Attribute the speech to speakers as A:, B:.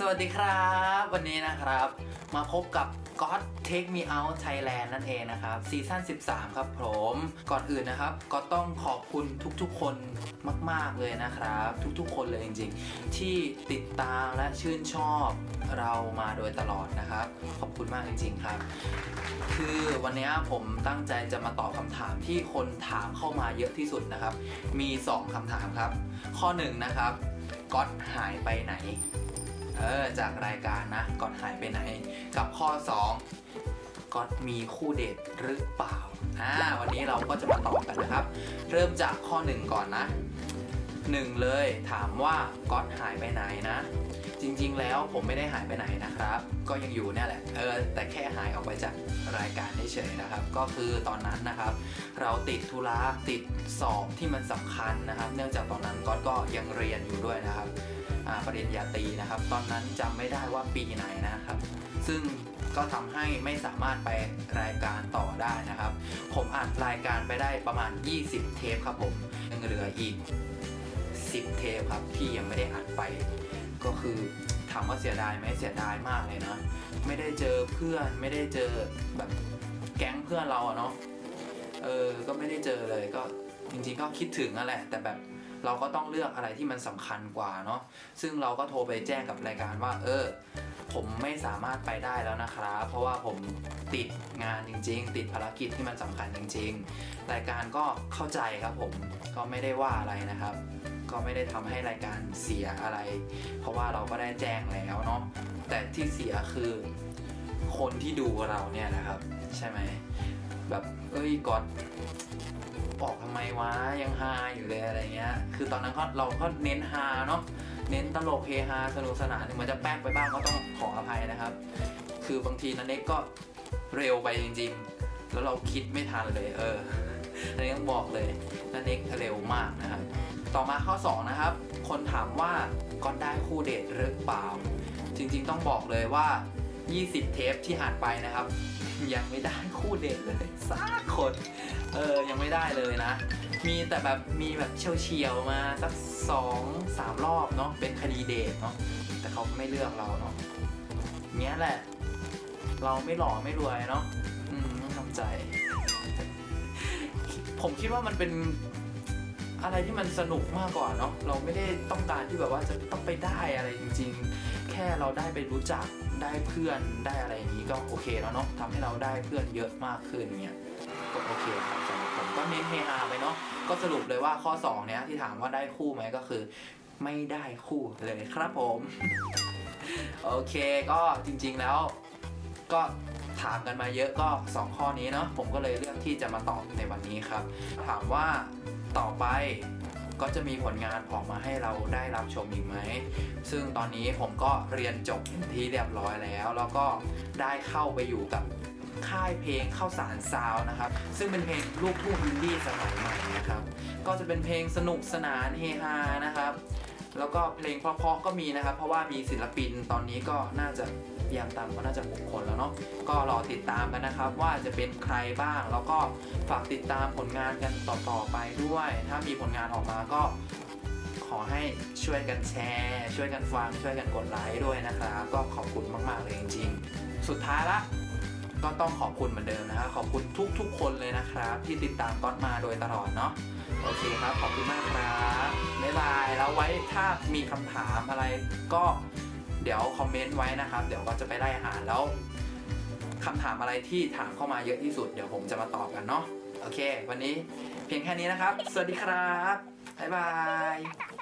A: สวัสดีครับ วันนี้นะครับ มาพบกับ God Take Me Out Thailand นั่นเองนะครับซีซั่น13 ครับผมก่อนอื่นนะครับ ก็ต้องขอบคุณทุกๆ คนมาก ๆ เลยนะครับ ทุกๆ คนเลยจริง ๆ ที่ติดตามและชื่นชอบเรามาโดยตลอดนะครับ ขอบคุณมากจริง ๆ ครับ คือวันนี้ผมตั้งใจจะมาตอบคำถามที่คนถามเข้ามาเยอะที่สุดนะครับ มี 2คำถามครับ ข้อ1นะครับก๊อตหายไปไหน เออจากรายการนะก๊อตหายไปไหน กับข้อ 2ก๊อตมีคู่เดทหรือเปล่าอ่าวันนี้เราก็จะมาตอบกันนะครับ เริ่มจากข้อ 1 ก่อนนะ 1 เลยถามว่าก๊อตหายไปไหนนะ จริงๆแล้วผมไม่ได้หายไปไหนนะครับ ก็ยังอยู่เนี่ยแหละเออแต่แค่หายออกไปจากรายการเฉยๆนะครับ ก็คือตอนนั้นนะครับ เราติดธุระติดสอบที่มันสำคัญนะครับ เนื่องจากตอนนั้นก๊อตก็ยังเรียนอยู่ด้วยนะครับ ปริญญาตรีนะครับ ตอนนั้นจำไม่ได้ว่าปีไหนนะครับ ซึ่งก็ทำให้ไม่สามารถไปรายการต่อได้นะครับ ผมอัดรายการไปได้ประมาณ 20 เทปครับผมยังเหลืออีก 10 เทปครับที่ยังไม่ได้อัดไป ก็คือถามว่าเสียดายไหมเสียดายมากเลยนะไม่ได้เจอเพื่อนไม่ได้เจอแบบแก๊งเพื่อนเราอะเนาะเออก็ไม่ได้เจอเลยก็จริงๆก็คิดถึงนั่นแหละแต่แบบ เราก็ต้องเลือกอะไรที่มันสำคัญกว่าเนาะซึ่งเราก็โทรไปแจ้งกับรายการว่า เออ ผมไม่สามารถไปได้แล้วนะครับเพราะว่าผมติดงานจริง ๆ ติดภารกิจที่มันสำคัญจริง ๆ รายการก็เข้าใจครับผมก็ไม่ได้ว่าอะไรนะครับ ก็ไม่ได้ทำให้รายการเสียอะไร เพราะว่าเราก็ได้แจ้งแล้วเนาะแต่ที่เสียคือคนที่ดูเราเนี่ยนะครับ ใช่ไหมแบบเอ้ยกอด ออกทำไมวะยังฮาอยู่เลยอะไรเงี้ย คือตอนนั้นก็เราก็เน้นฮาเนาะเน้นตลกเฮฮาสนุกสนานถึงมันจะแป๊กไปบ้างก็ต้องขออภัยนะครับ คือบางทีนันเน็กก็เร็วไปจริง ๆ แล้วเราคิดไม่ทันเลยเอออันนี้ต้องบอกเลยนันเน็กเร็วมากนะครับ ต่อมาข้อ 2 นะครับ คนถามว่าก้อนได้คู่เดทหรือเปล่า จริง ๆ ต้องบอกเลยว่า 20 เทปที่อัดไปนะครับ ยังไม่ได้คู่เดทเลยสักคนเออยังไม่ได้เลยนะ มีแต่แบบมีแบบเฉียวๆมาสักสองสามรอบเนาะเป็นคดีเดทเนาะแต่เขาไม่เลือกเราเนาะเนี้ยแหละ เราไม่หล่อไม่รวยเนาะอืมต้องทำใจ ผมคิดว่ามันเป็นอะไรที่มันสนุกมากกว่าเนาะเราไม่ได้ต้องการที่แบบว่าจะต้องไปได้อะไรจริง ๆ ค่เราได้ไปรู้จักได้เพื่อนได้อะไรอย่างนี้ก็โอเคแล้วเนาะทำให้เราได้เพื่อนเยอะมากขึ้นเงี้ยก็โอเคครับสำหรับผมก็เน้นเฮฮาไปเนาะก็สรุปเลยว่าข้อ 2 เนี้ยที่ถามว่าได้คู่ไหมก็คือ ไม่ได้คู่เลยครับผม โอเคก็จริงๆแล้ว ก็ถามกันมาเยอะก็ 2 ข้อนี้เนาะผมก็เลยเลือกที่จะมาตอบในวันนี้ครับ ถามว่าต่อไป ก็จะมีผลงานออกมาให้เราได้รับชมอีกไหม ซึ่งตอนนี้ผมก็เรียนจบที่เรียบร้อยแล้ว แล้วก็ได้เข้าไปอยู่กับค่ายเพลงข้าวสารซาวน์นะครับ ซึ่งเป็นเพลงลูกทุ่งอินดี้สมัยใหม่นะครับ ก็จะเป็นเพลงสนุกสนานเฮฮานะครับ แล้วก็เพลงเพราะๆก็มีนะครับ เพราะว่ามีศิลปินตอนนี้ก็น่าจะ อย่างต่ำก็น่าจะ6คนแล้วเนาะก็รอติดตามกันนะครับ ว่าจะเป็นใครบ้างแล้วก็ฝากติดตามผลงานกันต่อๆไปด้วย ถ้ามีผลงานออกมาก็ขอให้ช่วยกันแชร์ ช่วยกันฟัง ช่วยกันกดไลค์ด้วยนะครับ ก็ขอบคุณมาก ๆ เลยจริง ๆ สุดท้ายละก็ต้องขอบคุณเหมือนเดิมนะครับขอบคุณทุก ๆ คนเลยนะครับ ที่ติดตามก๊อตมาโดยตลอดเนาะโอเคครับ ขอบคุณมากครับบ๊ายบายแล้วไว้ถ้ามีคำถามอะไรก็ เดี๋ยวคอมเมนต์ไว้นะครับ เดี๋ยวก็จะไปไล่อ่านแล้วคำถามอะไรที่ถามเข้ามาเยอะที่สุด เดี๋ยวผมจะมาตอบกันเนาะโอเค วันนี้เพียงแค่นี้นะครับ สวัสดีครับบ๊ายบาย